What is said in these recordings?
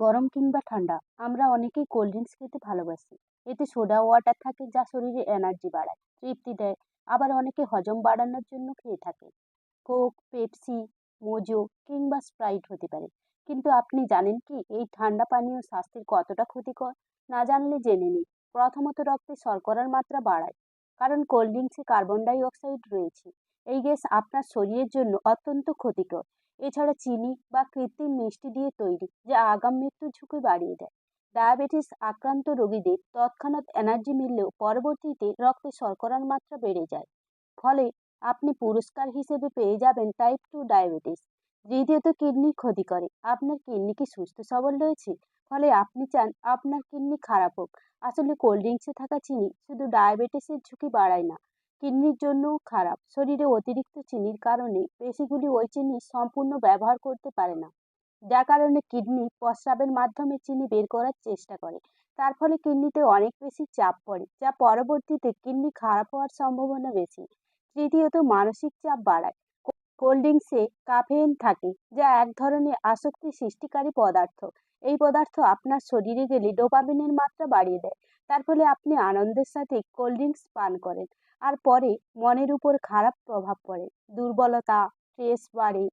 গরম কিংবা ঠান্ডা, আমরা অনেকেই কোল্ড ড্রিঙ্কস খেতে ভালোবাসি। এতে সোডা ওয়াটার থাকে যা শরীরে এনার্জি বাড়ায়, তৃপ্তি দেয়, আবার অনেকে হজম বাড়ানোর জন্য খেয়ে থাকে। কোক পেপসি মোজো কিংবা স্প্রাইট হতে পারে। কিন্তু আপনি জানেন কি, এই ঠান্ডা পানীয় স্বাস্থ্যের কতটা ক্ষতিকর? না জানলে জেনে নিন। প্রথমত রক্তে শর্করার মাত্রা বাড়ায়, কারণ কোল্ড ড্রিঙ্কসে কার্বন ডাই অক্সাইড রয়েছে। এই গ্যাস আপনার শরীরের জন্য অত্যন্ত ক্ষতিকর। এছাড়া চিনি বা কৃত্রিম মিষ্টি দিয়ে তৈরি, যা আগাম মৃত্যুর ঝুঁকি বাড়িয়ে দেয়। ডায়াবেটিস আক্রান্ত রোগীদের তৎক্ষণাৎ এনার্জি মিললেও পরবর্তীতে রক্তে শর্করার মাত্রা বেড়ে যায়। ফলে আপনি পুরস্কার হিসেবে পেয়ে যাবেন টাইপ টু ডায়াবেটিস দ্বিতীয়ত কিডনি ক্ষতি করে। আপনার কিডনি কি সুস্থ সবল রয়েছে? ফলে আপনি চান আপনার কিডনি খারাপ হোক। আসলে কোল্ড ড্রিঙ্কসে থাকা চিনি শুধু ডায়াবেটিসের ঝুঁকি বাড়ায় না কিডনির জন্যও খারাপ। শরীরে অতিরিক্ত চিনির কারণে পেশিগুলি ওই চিনি সম্পূর্ণ ব্যবহার করতে পারে না, যার কারণে কিডনি প্রস্রাবের মাধ্যমে চিনি বের করার চেষ্টা করে। তার ফলে কিডনিতে অনেক বেশি চাপ পড়ে, যা পরবর্তীতে কিডনি খারাপ হওয়ার সম্ভাবনা বেশি। তৃতীয়ত, মানসিক চাপ বাড়ায়। কোল্ড ড্রিঙ্কসে কাফেইন থাকে, যা এক ধরনের আসক্তি সৃষ্টিকারী পদার্থ। এই পদার্থ আপনার শরীরে গেলে ডোপামিনের মাত্রা বাড়িয়ে দেয়, তার ফলে আপনি আনন্দের সাথে কোল্ড ড্রিঙ্কস পান করেন, আর পরে মনের উপর খারাপ প্রভাব পড়ে, দুর্বলতা, স্ট্রেস বাড়ে,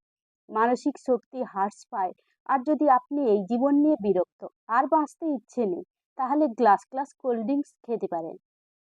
মানসিক শক্তি হ্রাস পায়, আর যদি আপনি এই জীবন নিয়ে বিরক্ত, আর বাঁচতে ইচ্ছে নেই, তাহলে গ্লাস গ্লাস কোল্ড ড্রিঙ্কস খেতে পারেন।